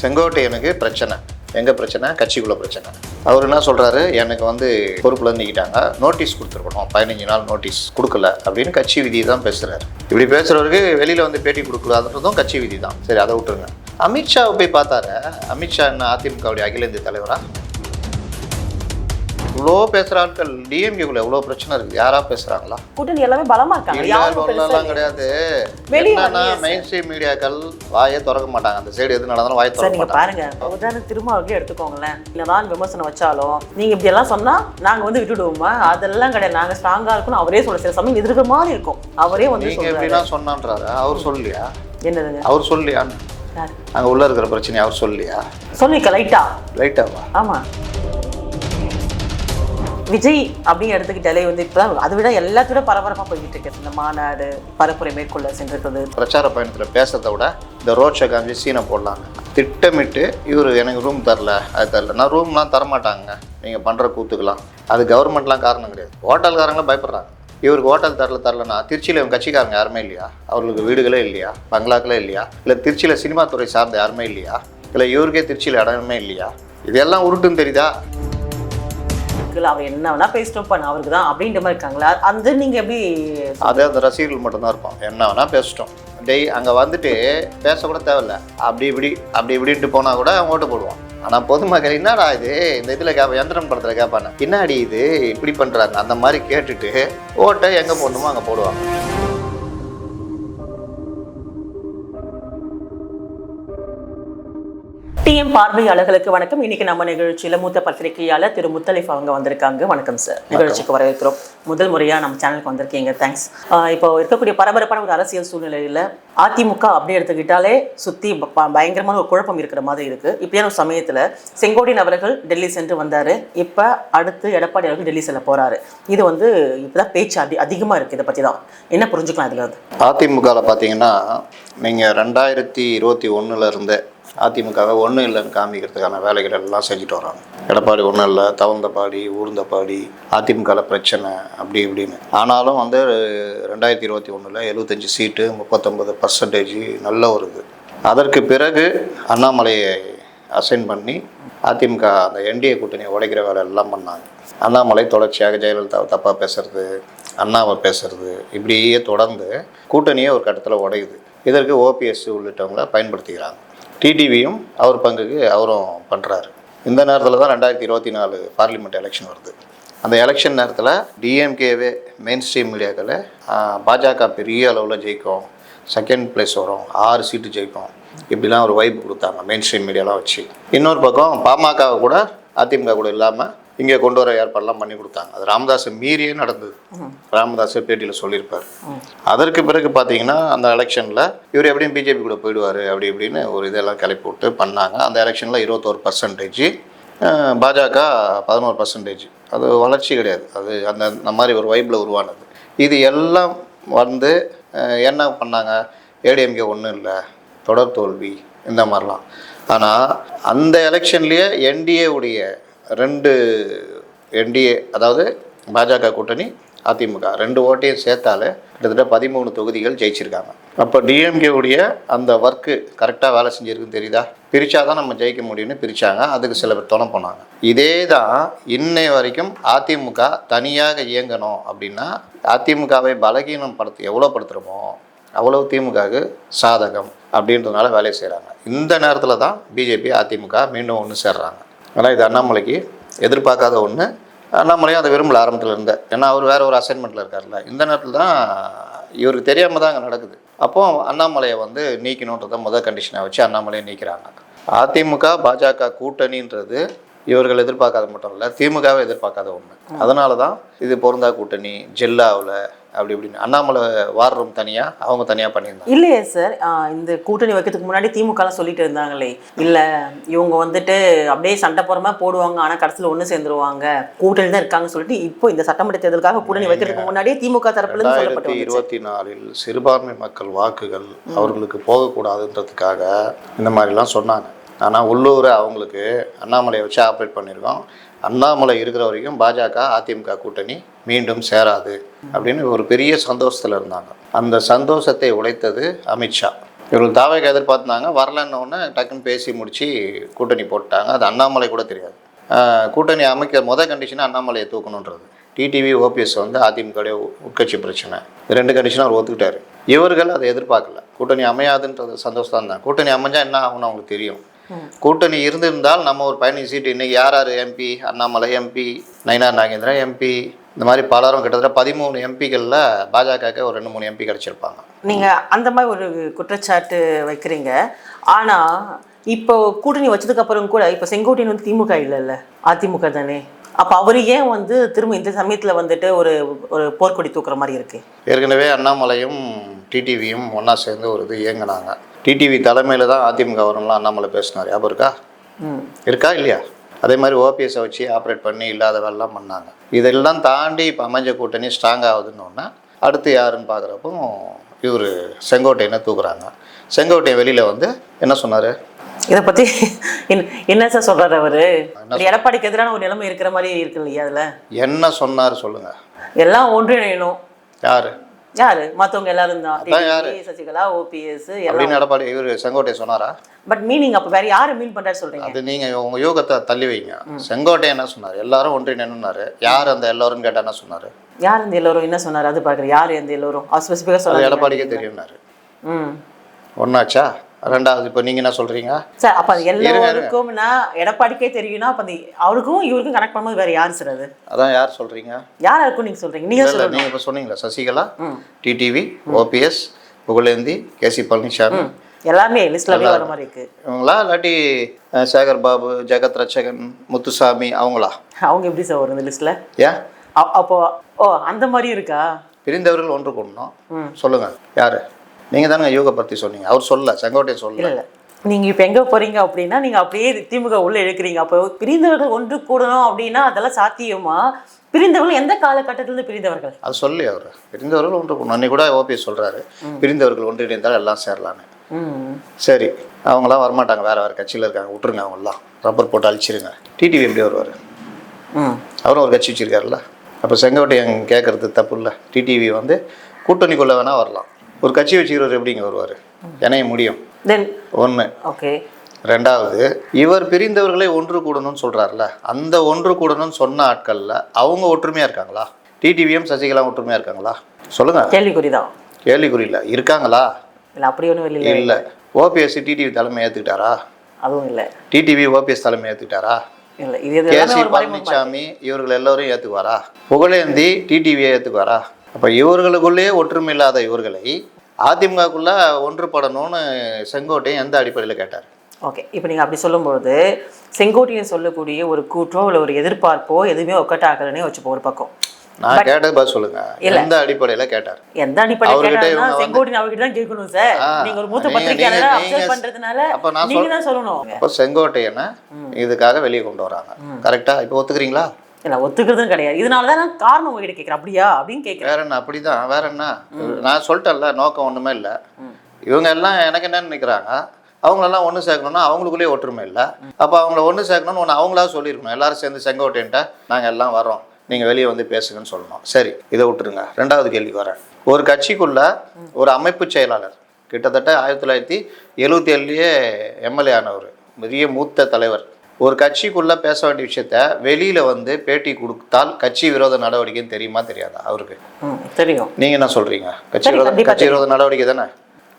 செங்கோட்டையனுக்கு பிரச்சனை. எங்கள் பிரச்சனை? கட்சிக்குள்ள பிரச்சனை. அவர் என்ன சொல்கிறாரு எனக்கு வந்து பொறுப்புல இருந்துக்கிட்டாங்க நோட்டீஸ் கொடுத்துருக்கணும். பதினஞ்சு நாள் நோட்டீஸ் கொடுக்கல அப்படின்னு கட்சி விதி தான் பேசுறாரு. இப்படி பேசுகிறவருக்கு வெளியில் வந்து பேட்டி கொடுக்கலாதுன்றதும் கட்சி விதி தான். சரி அதை விட்டுருங்க. அமித்ஷாவை போய் பார்த்தாரு. அமித்ஷா என்ன அதிமுகவுடைய அகில இந்திய தலைவராக இவ்வளோ பேசுகிற ஆட்கள் டிஎம்கேக்குள்ள எவ்வளோ பிரச்சனை இருக்குது யாரா பேசுகிறாங்களா கூட்டணி எல்லாமே பலமா இருக்காங்க கிடையாது. வெளிய என்னன்னா வரலையே மெயின் ஸ்ட்ரீம் மீடியாக்கள் வாயே திறக்க மாட்டாங்க. அந்த சைடு எது நடந்தாலும் வாயை திறக்க மாட்டாங்க. பாருங்க. உதாரணம் திருமாவளவர்களே எடுத்துக்கோங்களேன். என்னதான் விமர்சனம் வச்சாலும் நீங்க இப்படி எல்லாம் சொன்னா நாங்க வந்து விட்டுடுவோமா? அதெல்லாம் கிடையாது. நாங்க ஸ்ட்ராங்கா இருக்கணும். அவரே சொல்ல சில சமயம் எதிர்க்கிற மாதிரி இருக்கும். அவரே வந்து நீங்க சொல்றாரு. எப்படின்னா சொன்னான்றாரு. அவர் சொல்லலையா என்னதுங்க? அவர் சொல்லலையான்னு யாரு? அங்கே உள்ள இருக்கிற பிரச்சனை அவர் சொல்லலையா சொல்லிக்க லைட்டா ரைட்டாவா ஆமா. விஜய் அப்படின்னு எடுத்துக்கிட்டாலே வந்து இப்போதான் அதை விட எல்லாத்தையும் பரபரப்பாக பரபரப்பா போய்கிட்டு இருக்கு. இந்த மாநாடு பரப்புரை மேற்கொள்ள சென்றிருக்கிறது. பிரச்சார பயணத்தில் பேசுறதை விட இந்த ரோட் ஷோ காமிச்சு சீனை போடலாங்க. திட்டமிட்டு இவர் எனக்கு ரூம் தரல அது தரல. நான் ரூம்லாம் தரமாட்டாங்க. நீங்கள் பண்ணுற கூத்துக்கலாம் அது கவர்மெண்ட்லாம் காரணம் கிடையாது. ஹோட்டல்காரங்களும் பயப்படுறாங்க. இவருக்கு ஹோட்டல் தரல தரலன்னா திருச்சியில் இவங்க கட்சிக்காரங்க யாருமே இல்லையா? அவர்களுக்கு வீடுகளே இல்லையா? பங்களாக்களே இல்லையா? இல்லை திருச்சியில் சினிமா துறை சார்ந்த யாருமே இல்லையா? இல்லை இவருக்கே திருச்சியில் இடமே இல்லையா? இதெல்லாம் உருட்டுன்னு தெரியுதா? இருக்குல்ல, அவர் என்ன வேணா பேசிட்டோம் பண்ண அவருக்கு தான் அப்படின்ற மாதிரி இருக்காங்களா? அந்த நீங்க எப்படி அது அந்த ரசிகர்கள் மட்டும்தான் இருப்போம் என்ன வேணால் பேசிட்டோம். டெய் அங்கே வந்துட்டு பேசக்கூட தேவையில்ல. அப்படி இப்படி அப்படி இப்படின்ட்டு போனால் கூட அவன் ஓட்டு போடுவான் ஆனால் பொதுமக்கள் என்னடா இது? இந்த இதில் கேட்ப எந்திரன் படத்தில் கேட்பானே பின்னாடி இது இப்படி பண்ணுறாங்க அந்த மாதிரி கேட்டுட்டு ஓட்டை எங்கே போடணுமோ அங்கே போடுவாங்க. டிஎம் பார்வையாளர்களுக்கு வணக்கம். இன்னைக்கு நம்ம நிகழ்ச்சியில மூத்த பத்திரிகையாளர் திரு முத்தலிஃப் அவங்க வந்திருக்காங்க. வணக்கம் சார் நிகழ்ச்சிக்கு வரவேற்கிறோம். முதல் முறையா நம்ம சேனலுக்கு வந்திருக்கீங்க. தேங்க்ஸ் இப்போ இருக்கக்கூடிய பரபரப்பான ஒரு அரசியல் சூழ்நிலையில அதிமுக அப்படி எடுத்துக்கிட்டாலே ப- பயங்கரமான ஒரு குழப்பம் இருக்கிற மாதிரி இருக்கு. இப்படியான ஒரு சமயத்துல செங்கோட்டையன் அவர்கள் டெல்லி சென்று வந்தாரு. இப்ப அடுத்து எடப்பாடி அவர்கள் டெல்லி செல்ல போறாரு. இது வந்து இப்பதான் பேச்சு அதி அதிகமா இருக்கு. இதை பத்தி தான் என்ன புரிஞ்சுக்கலாம் இதுல அதிமுகவில் பார்த்தீங்கன்னா நீங்கள் ரெண்டாயிரத்தி இருபத்தி ஒன்றில் இருந்தே அதிமுகவை ஒன்றும் இல்லைன்னு காமிக்கிறதுக்கான வேலைகள் எல்லாம் செஞ்சுட்டு வராங்க. எடப்பாடி ஒன்றும் இல்லை தவந்தபாடி ஊர்ந்தபாடி அதிமுகவில் பிரச்சனை அப்படி இப்படின்னு. ஆனாலும் வந்து ரெண்டாயிரத்தி இருபத்தி ஒன்றில் எழுபத்தஞ்சி சீட்டு முப்பத்தொம்பது பர்சன்டேஜ் நல்ல ஒரு இது. அதற்கு பிறகு அண்ணாமலையை அசைன் பண்ணி அதிமுக அந்த என்டிஏ கூட்டணியை உடைக்கிற வேலை எல்லாம் பண்ணாங்க. அண்ணாமலை தொடர்ச்சியாக ஜெயலலிதாவை தப்பாக பேசுறது அண்ணாவை பேசுறது இப்படியே தொடர்ந்து கூட்டணியே ஒரு கட்டத்தில் உடையுது. இதற்கு ஓபிஎஸ் உள்ளிட்டவங்கள பயன்படுத்திக்கிறாங்க. டிடிவியும் அவர் பங்குக்கு அவரும் பண்ணுறாரு இந்த நேரத்தில் தான் ரெண்டாயிரத்தி இருபத்தி நாலு பார்லிமெண்ட் எலெக்ஷன் வருது. அந்த எலெக்ஷன் நேரத்தில் டிஎம்கேவே மெயின் ஸ்ட்ரீம் மீடியாக்களை பாஜக பெரிய அளவில் ஜெயிக்கும். செகண்ட் பிளேஸ் வரும். ஆறு சீட்டு ஜெயிக்கும் இப்படிலாம் ஒரு வைப்பு கொடுத்தாங்க மெயின் ஸ்ட்ரீம் மீடியாலாம் வச்சு. இன்னொரு பக்கம் பாமக கூட அதிமுக கூட இல்லாமல் இங்கே கொண்டு வர ஏற்பாடெல்லாம் பண்ணி கொடுத்தாங்க. அது ராமதாஸை மீறியே நடந்தது. ராமதாஸ் பேட்டியில் சொல்லியிருப்பார். அதற்கு பிறகு பார்த்தீங்கன்னா அந்த எலெக்ஷனில் இவர் எப்படியும் பிஜேபி கூட போயிடுவார் அப்படி இப்படின்னு ஒரு இதெல்லாம் கிளப்பி விட்டு பண்ணாங்க. அந்த எலெக்ஷனில் இருபத்தோரு பர்சன்டேஜ் பாஜக பதினோரு பர்சன்டேஜ் அது வளர்ச்சி கிடையாது. அது அந்த அந்த மாதிரி ஒரு வைப்பில் உருவானது. இது எல்லாம் வந்து என்ன பண்ணாங்க? ஏடிஎம்கே ஒன்றும் இல்லை. தொடர் தோல்வி இந்த மாதிரிலாம். ஆனால் அந்த எலெக்ஷன்லேயே என்டிஏ உடைய ரெண்டு என்டிஏ அதாவது பாஜக கூட்டணி அதிமுக. ரெண்டு ஓட்டையும் சேர்த்தாலே கிட்டத்தட்ட பதிமூணு தொகுதிகள் ஜெயிச்சிருக்காங்க. அப்போ டிஎம்கே உடைய அந்த ஒர்க்கு கரெக்டாக வேலை செஞ்சிருக்குன்னு தெரியுதா? பிரித்தா தான் நம்ம ஜெயிக்க முடியும்னு பிரித்தாங்க அதுக்கு சில பேர் துணை போனாங்க. இதே தான் இன்னை வரைக்கும் அதிமுக தனியாக இயங்கணும் அப்படின்னா அதிமுகவை பலகீனம் படுத்து எவ்வளோ படுத்துகிறோமோ அவ்வளவு திமுகவுக்கு சாதகம் அப்படின்றதுனால வேலையை செய்கிறாங்க இந்த நேரத்தில் தான் பிஜேபி அதிமுக மீண்டும் ஒன்று சேர்றாங்க. ஆனால் இது அண்ணாமலைக்கு எதிர்பார்க்காத ஒன்று அண்ணாமலையும் அதை விரும்பல ஆரம்பத்தில் இருந்த. ஏன்னா அவர் வேறு ஒரு அசைன்மெண்ட்டில் இருக்கார்ல இந்த நேரத்தில் தான் இவருக்கு தெரியாமல் தான் அங்கே நடக்குது. அப்போது அண்ணாமலையை வந்து நீக்கணுன்றதை முதல் கண்டிஷனை வச்சு அண்ணாமலையை நீக்கிறாங்க. அதிமுக பாஜக கூட்டணின்றது இவர்கள் எதிர்பார்க்காத மட்டும் இல்லை திமுகவை எதிர்பார்க்காத ஒன்று அதனால தான் இது பொருந்தா கூட்டணி ஜெல்லாவில் அப்படி இப்படின்னு. அண்ணாமலை வார் ரூம் தனியாக அவங்க தனியாக பண்ணியிருந்தாங்க. இல்லையே சார். இந்த கூட்டணி வைக்கிறதுக்கு முன்னாடி திமுகலாம் சொல்லிட்டு இருந்தாங்களே. இல்ல இவங்க வந்துட்டு அப்படியே சண்டை மாதிரி போடுவாங்க ஆனா கடைசியில் ஒண்ணு சேர்ந்துருவாங்க. கூட்டணி தான் இருக்காங்கன்னு சொல்லிட்டு இப்போ இந்த சட்டமன்ற தேர்தலுக்காக கூட்டணி வைக்கிறதுக்கு முன்னாடியே திமுக தரப்புல சொல்லப்பட்டு இருபத்தி நாலில் சிறுபான்மை மக்கள் வாக்குகள் அவர்களுக்கு போகக்கூடாதுன்றதுக்காக இந்த மாதிரிலாம் சொன்னாங்க. ஆனால் உள்ளூர் அவங்களுக்கு அண்ணாமலையை வச்சு ஆப்ரேட் பண்ணியிருக்கோம் அண்ணாமலை இருக்கிற வரைக்கும் பாஜக அதிமுக கூட்டணி மீண்டும் சேராது அப்படின்னு ஒரு பெரிய சந்தோஷத்தில் இருந்தாங்க. அந்த சந்தோஷத்தை உழைத்தது அமித்ஷா இவர்கள் தாவைக்கு எதிர்பார்த்தாங்க வரலன்னொன்னே டக்குன்னு பேசி முடித்து கூட்டணி போட்டாங்க அது அண்ணாமலை கூட தெரியாது. கூட்டணி அமைக்க முத கண்டிஷனாக அண்ணாமலையை தூக்கணுன்றது. டிடிவி ஓபிஎஸ் வந்து அதிமுகவுடைய உட்கட்சி பிரச்சனை. ரெண்டு கண்டிஷனும் அவர் ஒத்துக்கிட்டார். இவர்கள் அதை எதிர்பார்க்கல. கூட்டணி அமையாதுன்றது சந்தோஷம் தான். கூட்டணி அமைஞ்சால் என்ன ஆகும்னு அவங்களுக்கு தெரியும். கூட்டணி இருந்திருந்தால் நம்ம ஒரு பதினஞ்சு சீட்டு இன்னைக்கு யார் யார் MP Annamalai MP Nainar Nagendran MP இந்த மாதிரி பலரும் கிட்டத்தட்ட பதிமூணு எம்பிகளில் பாஜகவுக்கு ஒரு ரெண்டு மூணு எம்பி கிடச்சிருப்பாங்க. நீங்க அந்த மாதிரி ஒரு குற்றச்சாட்டு வைக்கிறீங்க. ஆனா இப்போ கூட்டணி வச்சதுக்கு அப்புறம் கூட இப்போ செங்கோட்டையன் வந்து திமுக இல்லைல்ல? அதிமுக தானே? அப்ப அவரு ஏன் வந்து திரும்ப இந்த சமயத்துல வந்துட்டு ஒரு ஒரு போர்க்கொடி தூக்குற மாதிரி இருக்கு? ஏற்கனவே அண்ணாமலையும் டிடிவியும் ஒன்றா சேர்ந்து ஒரு இது இயங்குனாங்க. டிடிவி தலைமையில் தான் அதிமுக வரும்லாம் அண்ணாமலை பேசினார். ஞாபகம் இருக்கா? ம். இருக்கா இல்லையா? அதே மாதிரி ஓபிஎஸை வச்சு ஆப்ரேட் பண்ணி இல்லாத வேலைலாம் பண்ணாங்க. இதெல்லாம் தாண்டி இப்போ அமைஞ்ச கூட்டணி ஸ்ட்ராங் ஆகுதுன்னு அடுத்து யாருன்னு பார்க்குறப்போ இவர் செங்கோட்டையனை தூக்குறாங்க. செங்கோட்டையன் வெளியில் வந்து என்ன சொன்னார்? இதை பத்தி என்ன- சார் சொல்றாரு அவரு? எடப்பாடிக்கு எதிரான ஒரு நிலைமை இருக்கிற மாதிரி இருக்கு இல்லையா அதுல? என்ன சொன்னார் சொல்லுங்கள் எல்லாம் ஒன்றிணையணும். யார்? யாரு? மத்தவங்க எல்லாரும் தான். சசிகலா ஓபிஎஸ் எல்லாம். அப்படின்னு எடப்பாடி இவர் செங்கோட்டையன் சொன்னாரா? பட் மீனிங் அப்ப வேற யாரு மீன் பண்றாரு சொல்றீங்க? அது நீங்கள் உங்கள் யோகத்தை தள்ளி வைங்க. செங்கோட்டையன் என்ன சொன்னார்? எல்லாரும் ஒன்றிணைனாரு யார் அந்த எல்லாரும் கேட்டால் என்ன சொன்னார்? யார் இந்த எல்லோரும்? என்ன சொன்னாரு? அது பாக்குறேன். யார் இந்த எல்லோரும்? ஸ்பெசிஃபிக்கா சொல்ல எடப்பாடிக்கே தெரியும்னாரு. ம். ஒன்றாச்சா ரெண்டாவது இப்போ நீங்கள் என்ன சொல்கிறீங்க சார் அப்ப அது எல்லோருக்கும்னா எடப்பாடிக்கே தெரியும்னா அப்ப அவருக்கும் இவருக்கும் கனெக்ட் பண்ணும்போது வேற யார் சார் அது? அதான் யார் சொல்கிறீங்க யாரா இருக்கும் நீங்க சொல்றீங்க? நீங்க இல்லை சொல்லுங்க நீங்கள் இப்போ சொன்னீங்களா Sasikala TTV OPS Pugazhendhi KC Palaniswami எல்லாமே லிஸ்ட்லவே வர மாதிரி இருக்கு. இவங்களா இல்லாட்டி சேகர் பாபு ஜெகத் ரட்சகன் முத்துசாமி அவங்களா? அவங்க எப்படி சார் வரும் இந்த லிஸ்ட்ல ஏன்? அப்போ ஓ அந்த மாதிரி இருக்கா? பிரிந்தவர்கள் ஒன்று கூடணும். ம். சொல்லுங்க யாரு? நீங்கள் தானே யோகா பற்றி சொன்னீங்க. அவர் சொல்ல செங்கோட்டையன் சொல்லல. இல்ல நீங்க இப்ப எங்க போறீங்க அப்படின்னா நீங்க அப்படியே திமுக உள்ள இழுக்கிறீங்க. அப்போ பிரிந்தவர்கள் ஒன்று கூடணும் அப்படின்னா அதெல்லாம் சாத்தியமா? பிரிந்தவர்கள் எந்த காலகட்டத்துல இருந்து பிரிந்தவர்கள்? அது சொல்லி அவர். பிரிந்தவர்கள் ஒன்று கூடணும். அன்னைக்கு கூட ஓபிஎஸ் சொல்றாரு. பிரிந்தவர்கள் ஒன்றிணைந்தால் எல்லாம் சேரலான்னு. சரி அவங்களாம் வரமாட்டாங்க. வேற வேற கட்சியில் இருக்காங்க. விட்டுருங்க அவங்களாம் ரப்பர் போட்டு அழிச்சிருங்க. டிடிவி எப்படி வருவார்? ம். அவரும் ஒரு கட்சி வச்சிருக்காருல்ல. அப்போ செங்கோட்டையன் கேட்கறது தப்பு இல்லை. டிடிவி வந்து கூட்டணிக்குள்ளே வேணால் வரலாம். ஒரு கட்சி வச்சுக்கிறவர் எப்படிங்க வருவார்? இணைய முடியும். தென் ஒன்று ஓகே ரெண்டாவது இவர் பிரிந்தவர்களை ஒன்று கூடணும்னு சொல்கிறாருல அந்த ஒன்று கூடணும்னு சொன்ன ஆட்களில் அவங்க ஒற்றுமையாக இருக்காங்களா? டிடிவியும் சசிகலா ஒற்றுமையாக இருக்காங்களா? சொல்லுங்கள் கேள்விக்குறிதான். கேள்விக்குறியில் இருக்காங்களா? இல்ல அப்படி ஒன்றும் இல்லை இல்லை. ஓபிஎஸ் டிடிவி தலைமை ஏற்றுக்கிட்டாரா அதுவும் இல்லை. டிடிவி ஓபிஎஸ் தலைமை ஏற்றுக்கிட்டாரா இல்லை இது பழனிசாமி இவர்கள் எல்லோரும் ஏற்றுக்குவாரா புகழேந்தி டிடிவியை ஏற்றுக்குவாரா அப்போ இவர்களுக்குள்ளேயே ஒற்றுமை இல்லாத இவர்களை அதிமுகக்குள்ள ஒன்றுபடணும்னு செங்கோட்டையன் எந்த அடிப்படையில் கேட்டார்? ஓகே இப்போ நீங்கள் அப்படி சொல்லும்போது செங்கோட்டையன் சொல்லக்கூடிய ஒரு கூற்றோ இல்லை ஒரு எதிர்பார்ப்போ எதுவுமே ஒக்கட்ட ஆகலன்னே வச்சுப்போம் ஒரு பக்கம். நான் கேட்டது பதில் சொல்லுங்க. எந்த அடிப்படையில் கேட்டார்? எந்த அடிப்படை அவர்கிட்ட கேட்டாலும் இவங்க வந்து- செங்கோட்டையன் அவர்கிட்ட தான் கேட்கணும் சார். நீங்க ஒரு மூத்த பத்திரிகையாளரை அப்சர்வ் பண்றதுனால அப்ப நான் நீங்க தான் சொல்லணும். அப்போ செங்கோட்டையனை இதுக்காக வெளியே கொண்டு வராங்க. கரெக்டாக இப்போ ஒத்துக்கிறீங்களா? இல்லை ஒத்துக்கிறதும் கிடையாது. இதனால தான் நான் காரணம் உங்ககிட்ட கேட்குறேன். அப்படியா? அப்படின்னு கேட்குறேன். வேற என்ன? அப்படிதான். வேற என்ன? நான் சொல்லிட்டேன்ல நோக்கம் ஒன்றுமே இல்லை. இவங்க எல்லாம் எனக்கு என்ன நினைக்கிறாங்க? அவங்களெல்லாம் ஒன்று சேர்க்கணும்னா அவங்களுக்குள்ளேயே ஒற்றுமை இல்லை. அப்போ அவங்கள ஒன்று சேர்க்கணும்னு ஒன்று அவங்களா சொல்லியிருக்கணும். எல்லாரும் சேர்ந்து செங்கோட்டையன்ட்ட நாங்கள் எல்லாம் வரோம் நீங்கள் வெளியே வந்து பேசுங்கன்னு சொல்லணும். சரி இதை விட்டுருங்க. ரெண்டாவது கேள்விக்கு வரேன். ஒரு கட்சிக்குள்ள ஒரு அமைப்பு செயலாளர் கிட்டத்தட்ட ஆயிரத்தி தொள்ளாயிரத்தி எழுபத்தி ஏழுலேயே எம்எல்ஏ ஆனவர் பெரிய மூத்த தலைவர் ஒரு கட்சிக்குள்ள பேச வேண்டிய விஷயத்த வெளியில வந்து பேட்டி கொடுத்தால் கட்சி விரோத நடவடிக்கைன்னு தெரியுமா தெரியாதா? அவருக்கு. தெரியும். நீங்க என்ன சொல்றீங்க? கட்சி விரோத கட்சி விரோத நடவடிக்கை தானே?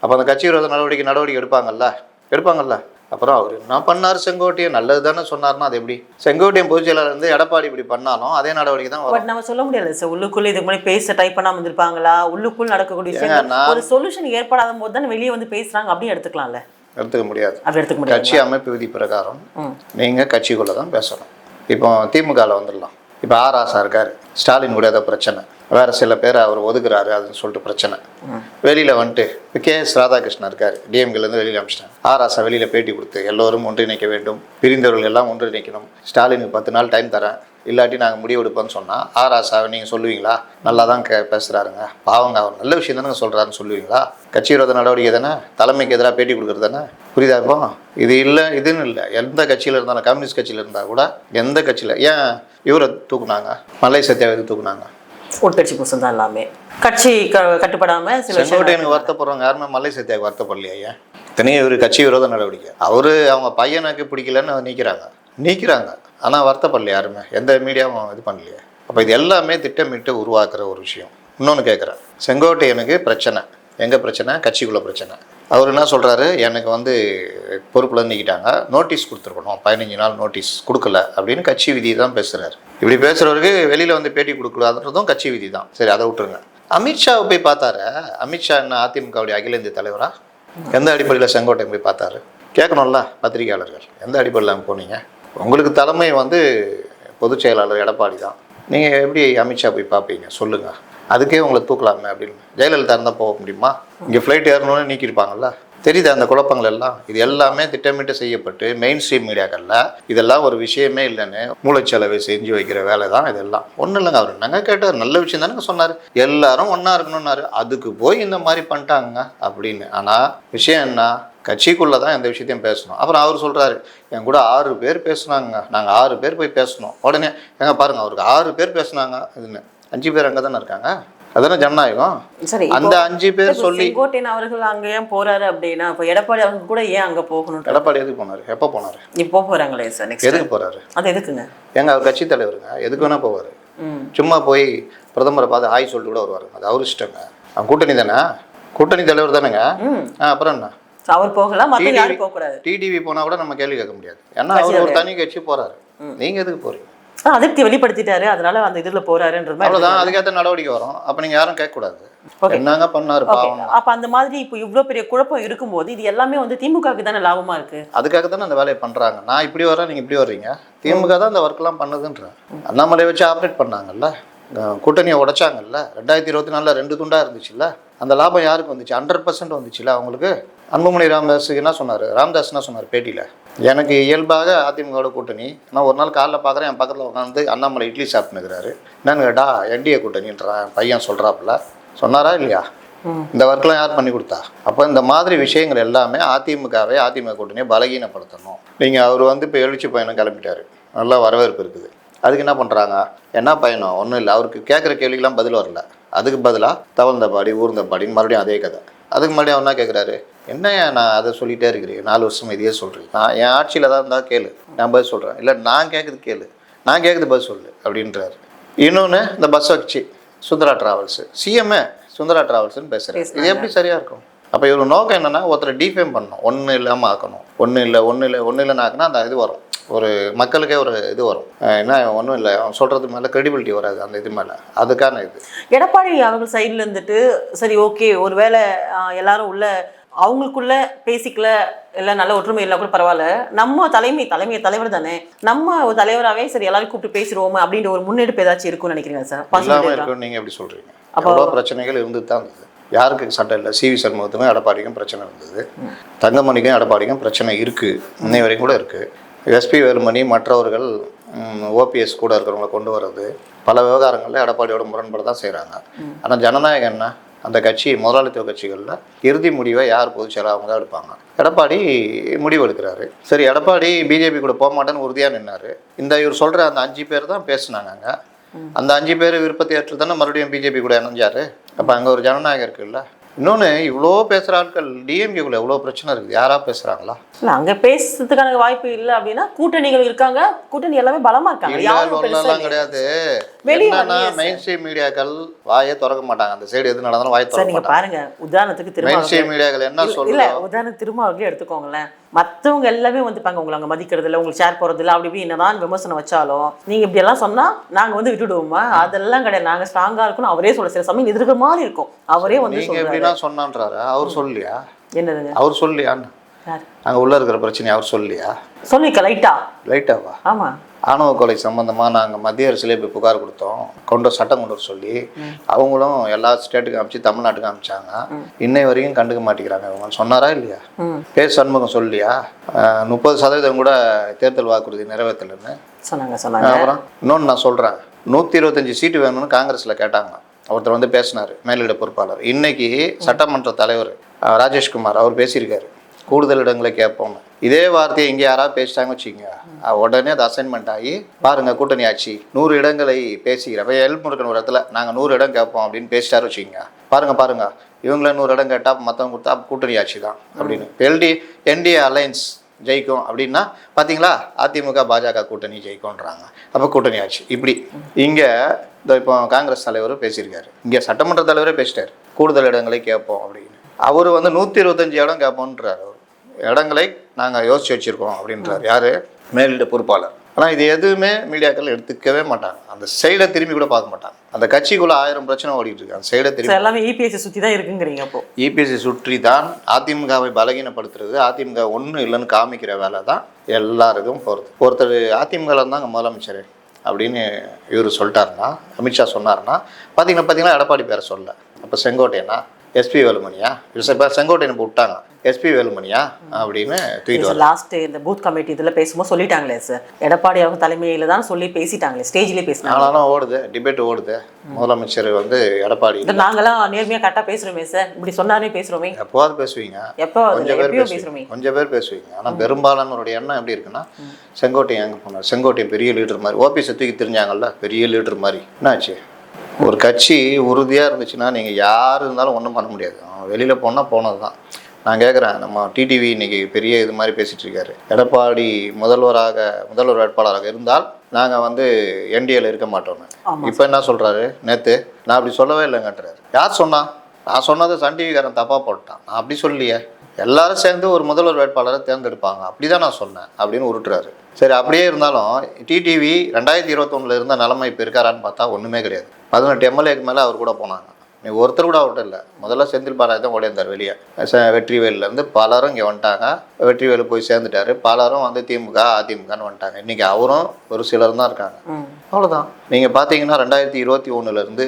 அப்போ அந்த கட்சி விரோத நடவடிக்கை நடவடிக்கை எடுப்பாங்கல்ல? எடுப்பாங்கல்ல? அப்புறம் அவர் என்ன பண்ணார் செங்கோட்டையன்? நல்லது தானே சொன்னார்னா அது எப்படி? செங்கோட்டையன் பொதுச் செயலாளர் இருந்து எடப்பாடி இப்படி பண்ணாலும் அதே நடவடிக்கை தான் பட் நம்ம சொல்ல முடியாது. சார் உள்ளுக்குள்ள இதுக்கு முன்னாடி பேச டைப் பண்ணாம வந்திருப்பாங்களா உள்ளுக்குள் நடக்கக்கூடிய ஒரு சொல்யூஷன் ஏற்படாத போது தான் வெளியே வந்து பேசுறாங்க அப்படின்னு எடுத்துக்கலாம்ல. எடுத்துக்க முடியாது. முடியாது. கட்சி அமைப்பு விதி பிரகாரம் ம். நீங்க கட்சிக்குள்ள தான் பேசணும். இப்போ திமுகவில் வந்துடலாம். இப்போ ஆர் ஆசா இருக்காரு. ஸ்டாலின் கூட ஏதோ பிரச்சனை. வேற சில பேர் அவர் ஒதுக்குறாரு. அதுன்னு சொல்லிட்டு பிரச்சனை. வெளியில வந்துட்டு இப்போ கே எஸ் ராதாகிருஷ்ணன் இருக்காரு. டிஎம்கேலேருந்து வெளியில் அமிச்சிட்டாங்க ஆர் ஆசா வெளியில பேட்டி கொடுத்து எல்லோரும் ஒன்றிணைக்க வேண்டும். பிரிந்தவர்கள் எல்லாம் ஒன்றிணைக்கணும். ஸ்டாலினுக்கு பத்து நாள் டைம் தரேன். இல்லாட்டி நாங்கள் முடிவு எடுப்போம்னு சொன்னால் ஆர் ஆசாவை நீங்கள் சொல்லுவீங்களா? நல்லா தான் கே பேசுகிறாருங்க பாவங்க அவர் நல்ல விஷயம் தானே சொல்கிறாருன்னு சொல்லுவீங்களா? கட்சி விரோத நடவடிக்கை தானே? தலைமைக்கு எதிராக பேட்டி கொடுக்குறது தானே? புரியுதா இப்போ? இது இல்லை இதுன்னு இல்லை. எந்த கட்சியில் இருந்தாலும் கம்யூனிஸ்ட் கட்சியில் இருந்தால் கூட எந்த கட்சியில் ஏன் இவரை தூக்குனாங்க? மலை சத்யாவை தூக்குனாங்க? உட்கட்சி பூசம் தான் எல்லாமே. கட்சி க- கட்டுப்படாம சில விஷயங்கள் செங்கோட்டையனுக்கு வருத்தப்படுறவங்க யாருமே மல்லை சத்தியாவுக்கு வருத்தப்படலையா ஐயா இத்தனையும் இவர் கட்சி விரோத நடவடிக்கை. அவரு அவங்க பையனுக்கு பிடிக்கலன்னு நீக்கிறாங்க. நீக்கிறாங்க. ஆனால் வருத்தப்படல யாருமே. எந்த மீடியாவும் இது பண்ணலையே. அப்போ இது எல்லாமே திட்டமிட்டு உருவாக்குற ஒரு விஷயம். இன்னொன்று கேட்குறேன் செங்கோட்டையனுக்கு பிரச்சனை. எங்கே பிரச்சனை? கட்சிக்குள்ள பிரச்சனை. அவர் என்ன சொல்கிறாரு எனக்கு வந்து பொறுப்பில் நீக்கிட்டாங்க. நோட்டீஸ் கொடுத்துருக்கணும். பதினஞ்சு நாள் நோட்டீஸ் கொடுக்கல அப்படின்னு கட்சி விதி தான் பேசுகிறாரு இப்படி பேசுகிறவருக்கு வெளியில் வந்து பேட்டி கொடுக்கலாதுன்றதும் கட்சி விதி தான். சரி அதை விட்டுருங்க. அமித்ஷாவை போய் பார்த்தாரு? அமித்ஷா என்ன அதிமுகவுடைய அகில இந்திய தலைவரா? எந்த அடிப்படையில் செங்கோட்டையன் போய் பார்த்தாரு? கேட்கணும்ல பத்திரிகையாளர்கள். எந்த அடிப்படையில் அங்கே போனீங்க? உங்களுக்கு தலைமை வந்து பொதுச் செயலாளர் எடப்பாடி தான். நீங்கள் எப்படி அமித்ஷா போய் பார்ப்பீங்க? சொல்லுங்கள் அதுக்கே உங்களை தூக்கலாமே அப்படின்னு. ஜெயலலிதா இருந்தால் போக முடியுமா? இங்கே ஃப்ளைட் ஏறணும்னு நீக்கியிருப்பாங்கல்ல? தெரியுது அந்த குழப்பங்கள் எல்லாம்? இது எல்லாமே திட்டமிட்டு செய்யப்பட்டு மெயின் ஸ்ட்ரீம் மீடியாக்களில் இதெல்லாம் ஒரு விஷயமே இல்லைன்னு மூளைச்சலவை செஞ்சு வைக்கிற வேலை தான் இதெல்லாம். ஒன்றும் இல்லைங்க அவர் என்னங்க கேட்டார்? நல்ல விஷயம் தானே சொன்னார். எல்லாரும் ஒன்றா இருக்கணும்னாரு. அதுக்கு போய் இந்த மாதிரி பண்ணிட்டாங்க அப்படின்னு. ஆனால் விஷயம் என்ன? கட்சிக்குள்ளே தான் எந்த விஷயத்தையும் பேசணும். அப்புறம் அவர் சொல்கிறாரு என் கூட ஆறு பேர் பேசுனாங்க. நாங்கள் ஆறு பேர் போய் பேசணும். உடனே ஏங்க பாருங்க அவருக்கு ஆறு பேர் பேசுனாங்க. இதுன்னு அஞ்சு பேர் அங்கே தானே இருக்காங்க? அதானே ஜனநாயகம்? சரி அந்த அஞ்சு பேர் சொல்லி செங்கோட்டையன் அவர்கள் அங்க ஏன் போறாரு அப்படின்னா இப்போ எடப்பாடி அவர்கள் கூட ஏன் அங்க போகணும் எடப்பாடி எதுக்கு போனார்? எப்போ போனார்? இப்போ போறாங்களே சார் நெக்ஸ்ட் எதுக்கு போகிறாரு அது எதுக்குங்க? எங்க அவர் கட்சி தலைவருங்க. எதுக்கு வேணா போவார்? சும்மா போய் பிரதமரை பார்த்து ஹாய் சொல்லிட்டு கூட வருவார். அது அவர் இஷ்டங்க. அவன் கூட்டணி தானே? கூட்டணி தலைவர் தானேங்க? அப்புறம் என்ன? அவர் போகலாம் TDV யாரும் போக கூடாது டிடிவி போனா கூட நம்ம கேள்வி கேட்க முடியாது. ஏன்னா அவர் ஒரு தனி கட்சி போறாரு. நீங்க எதுக்கு போறீங்க? அதிருப்தி வெளிப்படுத்திட்டாரு. அதனால அந்த இதுல போறாருன்ற மாதிரி அவ்வளவுதான். அதுக்கேற்ற நடவடிக்கை வரும். அப்ப நீங்க யாரும் கேட்க கூடாது என்னங்க பண்ணாரு அப்ப அந்த மாதிரி இப்போ இவ்ளோ பெரிய குழப்பம் இருக்கும்போது இது எல்லாமே வந்து திமுகவுக்கு தானே லாபமா இருக்கு? அதுக்காக தானே அந்த வேலையை பண்றாங்க. நான் இப்படி வரேன் நீங்க இப்படி வர்றீங்க. திமுக தான் இந்த ஒர்க்லாம் பண்ணுதுன்றேன். அண்ணாமலையை வச்சு ஆப்ரேட் பண்ணாங்கல்ல? கூட்டணியை உடைச்சாங்கல்ல? ரெண்டாயிரத்தி இருபத்தி நாலில் ரெண்டு துண்டா இருந்துச்சுல்ல? அந்த லாபம் யாருக்கு வந்துச்சு? ஹண்ட்ரட் பர்சன்ட் வந்துச்சுல்ல அவங்களுக்கு? அன்புமணி ராமதாஸுக்கு என்ன சொன்னார்? ராமதாஸ் என்ன சொன்னார் பேட்டியில்? எனக்கு இயல்பாக அதிமுகவோட கூட்டணி நான் ஒரு நாள் காலைல பார்க்குறேன் என் பக்கத்தில் உட்காந்து அண்ணாமலை இட்லி சாப்பிட்டுக்கிறாரு என்னன்னு கேட்டா என்டிஏ கூட்டணின்றான் பையன் சொல்கிறாப்புல சொன்னாரா இல்லையா. இந்த ஒர்க்லாம் யார் பண்ணி கொடுத்தா? அப்போ இந்த மாதிரி விஷயங்கள் எல்லாமே அதிமுகவை அதிமுக கூட்டணியை பலகீனப்படுத்தணும். நீங்கள் அவர் வந்து இப்போ எழுச்சி பயணம் கிளம்பிட்டாரு. நல்ல வரவேற்பு இருக்குது. அதுக்கு என்ன பண்ணுறாங்க என்ன பயணம்? ஒன்றும் இல்லை. அவருக்கு கேட்குற கேள்விக்கெல்லாம் பதில் வரல. அதுக்கு பதிலாக தவழ்ந்த பாடி ஊர்ந்த பாடின்னு மறுபடியும் அதே கதை. அதுக்கு அவர் என்ன கேட்குறாரு என்ன நான் அதை சொல்லிட்டே இருக்கிறேன் நாலு வருஷம் இதையே சொல்கிறீங்க நான் என் ஆட்சியில் தான் இருந்தால் கேளு நான் பதில் சொல்கிறேன் இல்லை நான் கேட்குறது கேளு நான் கேட்குறது பதில் சொல்லு அப்படின்றாரு. இன்னொன்று இந்த பஸ் வச்சு சுந்தரா டிராவல்ஸு சிஎம்ஏ சுந்தரா டிராவல்ஸ்னு பேசுகிறேன் இது எப்படி சரியாக இருக்கும்? அப்போ இவர் நோக்கம் என்னன்னா ஒருத்தரை டிஃபேம் பண்ணணும். ஒன்றும் இல்லாமல் ஆக்கணும். ஒன்றும் இல்லை ஒன்றும் இல்லை ஒன்றும் இல்லைன்னு ஆக்குனா அந்த இது வரும். ஒரு மக்களுக்கே ஒரு இது வரும். என்ன ஒன்றும் இல்லை. அவன் சொல்கிறது மேலே கிரெடிபிலிட்டி வராது அந்த இது மேலே. அதுக்கான இது. எடப்பாடி அவர்கள் சைடுல இருந்துட்டு சரி ஓகே ஒருவேளை ஆ, எல்லாரும் உள்ள அவங்களுக்குள்ள பேசிக்கல எல்லாம் நல்ல ஒற்றுமை இல்லை கூட பரவாயில்ல. நம்ம தலைமை தலைமை தலைவர் தானே. நம்ம ஒரு தலைவராகவே சரி எல்லாரும் கூப்பிட்டு பேசிடுவோமா அப்படின்ற ஒரு முன்னெடுப்பு ஏதாச்சும் இருக்கும்னு நினைக்கிறீங்க சார்? இருக்குன்னு நீங்கள் எப்படி சொல்கிறீங்க அவ்வளோ பிரச்சனைகள் இருந்துட்டு தான் இருந்தது. யாருக்கு சண்டை இல்லை? சிவி சண்முகத்துக்கும் எடப்பாடிக்கும் பிரச்சனை இருந்தது. தங்கமணிக்கும் எடப்பாடிக்கும் பிரச்சனை இருக்குது இன்னை வரைக்கும் கூட இருக்குது எஸ்பி வேலுமணி மற்றவர்கள் ஓபிஎஸ் கூட இருக்கிறவங்களை கொண்டு வர்றது பல விவகாரங்களில் எடப்பாடியோட முரண்பட தான் செய்கிறாங்க ஆனால் ஜனநாயகம் என்ன? அந்த கட்சி முதலாளித்துவ கட்சிகளில் இறுதி முடிவை யார் பொதுச் செயலாளர் அவங்க தான் எடுப்பாங்க. எடப்பாடி முடிவு எடுக்கிறாரு. சரி எடப்பாடி பிஜேபி கூட போக மாட்டேன்னு உறுதியாக நின்னாரு. இந்த இவர் சொல்கிற அந்த அஞ்சு பேர் தான் பேசுனாங்க அங்க. அந்த அஞ்சு பேர் விருப்பத்தை ஏற்று தானே மறுபடியும் பிஜேபி கூட இணைஞ்சாரு? அப்போ அங்கே ஒரு ஜனநாயகம் இருக்குல்ல? இன்னொன்று இவ்வளோ பேசுகிற ஆட்கள் டிஎம்கேக்குள்ள எவ்வளோ பிரச்சனை இருக்குது? யாரா பேசுகிறாங்களா இல்ல அங்க பேசுறதுக்கான வாய்ப்பு இல்லை அப்படின்னா கூட்டணிகள் இருக்காங்க. கூட்டணி எல்லாமே பலமா இருக்காங்க. யாரும். கிடையாது. வெளிய என்னன்னா வரலையே சார். மெயின் ஸ்ட்ரீம் மீடியாக்கள் வாயே திறக்க மாட்டாங்க. அந்த சைடு எது நடந்தாலும் வாய் திறக்க மாட்டாங்க. பாருங்க உதாரணத்துக்கு மெயின் திரும்ப ஸ்ட்ரீம் மீடியாக்கள் என்ன சொல்லுதோ? உதாரணம் திருமாவர்களே எடுத்துக்கோங்களேன். மத்தவங்க எல்லாமே வந்துப்பாங்க உங்களை அங்க மதிக்கிறது இல்ல உங்களுக்கு ஷேர் போறது இல்ல அப்படி இப்படி என்னதான் விமர்சனம் வச்சாலும் நீங்க இப்படி எல்லாம் சொன்னா நாங்க வந்து விட்டுடுவோமா? அதெல்லாம் கிடையாது. நாங்க ஸ்ட்ராங்கா இருக்கணும். அவரே சொல்ல சில சமயம் எதிர்க்கிற மாதிரி இருக்கும். அவரே வந்து எப்படின்னா சொன்னான்றாரு. அவர் சொல்லியா? என்னதுங்க? அவர் சொல்லியான்னு. அங்கே உள்ள இருக்கிற பிரச்சனை அவர் சொல்லியா? சொல்லிக்க லைட்டா லைட்டாவா ஆமா. ஆணவ கொலை சம்பந்தமாக நாங்கள் மத்திய அரசுலேயே போய் புகார் கொடுத்தோம். கொண்டு சட்டம் கொண்டு வர சொல்லி அவங்களும் எல்லா ஸ்டேட்டுக்கும் அமிச்சு தமிழ்நாட்டுக்கு அமிச்சாங்க. இன்னை வரைக்கும் கண்டுக்க மாட்டேங்கிறாங்க இவங்க. சொன்னாரா இல்லையா? ம். பே சண்முகம் சொல்லியா? முப்பது சதவீதம் கூட தேர்தல் வாக்குறுதி நிறைவேற்றலைன்னு. சொன்னாங்க சொன்னாங்க. அப்புறம் இன்னொன்று நான் சொல்கிறேன் நூற்றி இருபத்தஞ்சி சீட்டு வேணும்னு காங்கிரஸில் கேட்டாங்க. ஒருத்தர் வந்து பேசினார் மேலிட பொறுப்பாளர். இன்னைக்கு சட்டமன்ற தலைவர் ராஜேஷ்குமார் அவர் பேசியிருக்காரு. கூடுதல் இடங்களை கேட்போம்னு. இதே வார்த்தையை இங்கே யாராவது பேசிட்டாங்க வச்சுக்கோங்க. உடனே அது அசைன்மெண்ட் ஆகி பாருங்க கூட்டணி ஆட்சி நூறு இடங்களை பேசிக்கிறேன். இப்போ எல்முருகன் ஒரு இடத்துல நாங்கள் நூறு இடம் கேட்போம் அப்படின்னு பேசிட்டாரு வச்சுக்கோங்க. பாருங்க பாருங்க. இவங்கள நூறு இடம் கேட்டால் மற்றவங்க கொடுத்தா கூட்டணி ஆட்சி தான் அப்படின்னு. எல்டி என்டிஏ அலையன்ஸ் ஜெயிக்கும் அப்படின்னா பார்த்தீங்களா அதிமுக பாஜக கூட்டணி ஜெயிக்கும்ன்றாங்க. அப்போ கூட்டணி ஆட்சி இப்படி. இங்கே இந்த இப்போ காங்கிரஸ் தலைவர் பேசியிருக்காரு. இங்கே சட்டமன்ற தலைவரே பேசிட்டார். கூடுதல் இடங்களை கேட்போம் அப்படின்னு. அவர் வந்து நூற்றி இருபத்தஞ்சி இடம் கேட்போன்றார் அவர். இடங்களை நாங்கள் யோசிச்சு வச்சுருக்கோம் அப்படின்றார். யார்? மேலிட பொறுப்பாளர். ஆனால் இது எதுவுமே மீடியாக்கள் எடுத்துக்கவே மாட்டாங்க. அந்த சைடை திரும்பி கூட பார்க்க மாட்டாங்க. அந்த கட்சிக்குள்ளே ஆயிரம் பிரச்சனை ஓடிட்டு இருக்கு. அந்த சைடை திரும்பி எல்லாமே இபிஎஸ்சி சுற்றி தான் இருக்குங்கிறீங்க அப்போ. இபிஎஸ்சி சுற்றி தான் அதிமுகவை பலகீனப்படுத்துறது. அதிமுக ஒன்றும் இல்லைன்னு காமிக்கிற வேலை தான் எல்லாருக்கும் போகிறது ஒருத்தர் அதிமுகவில் இருந்தாங்க முதலமைச்சர் அப்படின்னு இவர் சொல்லிட்டாருன்னா அமித்ஷா சொன்னாருன்னா பார்த்தீங்கன்னா பார்த்தீங்கன்னா எடப்பாடி பேரை சொல்ல. அப்போ செங்கோட்டையனா? எஸ்பி வேலுமணியா? இப்போ செங்கோட்டையன் இப்போ விட்டாங்க. எஸ்பி வேலுமணியா? அப்படின்னு தூக்கிட்டு லாஸ்ட் இந்த பூத் கமிட்டி இதில் பேசும்போது சொல்லிட்டாங்களே சார் எடப்பாடி அவங்க தலைமையில தான் சொல்லி பேசிட்டாங்களே ஸ்டேஜ்லேயே பேசினாங்க. நாளாலும் ஓடுது டிபேட் ஓடுது. முதலமைச்சர் வந்து எடப்பாடி. நாங்களாம் நேர்மையாக கரெக்டாக பேசுகிறோமே சார் இப்படி சொன்னாரே பேசுகிறோமே எப்போவாது பேசுவீங்க? எப்போ கொஞ்சம் பேர் பேசுவீங்க. கொஞ்சம் பேர் பேசுவீங்க. ஆனால் பெரும்பாலானோருடைய எண்ணம் எப்படி இருக்குன்னா செங்கோட்டையன் எங்கே போனார்? செங்கோட்டையன் பெரிய லீடர் மாதிரி. ஓபிஎஸ் தூக்கி தெரிஞ்சாங்கல்ல பெரிய லீடர் மாதிரி. என்னாச்சு? ஒரு கட்சி உறுதியாக இருந்துச்சுன்னா நீங்கள் யார் இருந்தாலும் ஒன்றும் பண்ண முடியாது. வெளியில் போனால் போனது தான் நான் கேட்குறேன் நம்ம டிடிவி இன்னைக்கு பெரிய இது மாதிரி பேசிட்டு இருக்காரு. எடப்பாடி முதல்வராக முதல்வர் வேட்பாளராக இருந்தால் நாங்கள் வந்து என்டிஏல இருக்க மாட்டோம்னு. இப்போ என்ன சொல்கிறாரு நேற்று நான் அப்படி சொல்லவே இல்லைங்கன்றாரு. யார் சொன்னா? நான் சொன்னதை சன் டிவிக்காரன் தப்பாக போட்டான். நான் அப்படி சொல்லலையே. எல்லாரும் சேர்ந்து ஒரு முதல்வர் வேட்பாளரை தேர்ந்தெடுப்பாங்க. அப்படி தான் நான் சொன்னேன் அப்படின்னு உருட்டுறாரு. சரி அப்படியே இருந்தாலும் டிடிவி ரெண்டாயிரத்தி இருபத்தொன்னில் இருந்த நிலைமை இப்போ இருக்காரான்னு பார்த்தா ஒன்றுமே கிடையாது. பதினெட்டு எம்எல்ஏக்கு மேலே அவர் கூட போனாங்க. நீ ஒருத்தர் கூட அவர்கிட்ட இல்லை. முதல்ல செந்தில் பாலாஜி தான் ஓடியாந்தார் வெளியே. வெற்றிவேலுலேருந்து பலரும் இங்கே வந்துட்டாங்க. வெற்றிவேலு போய் சேர்ந்துட்டாரு. பலரும் வந்து திமுக அதிமுகன்னு வந்துட்டாங்க. இன்றைக்கி அவரும் ஒரு சிலர் தான் இருக்காங்க. அவ்வளோதான் நீங்கள் பார்த்தீங்கன்னா ரெண்டாயிரத்தி இருபத்தி ஒன்றுலேருந்து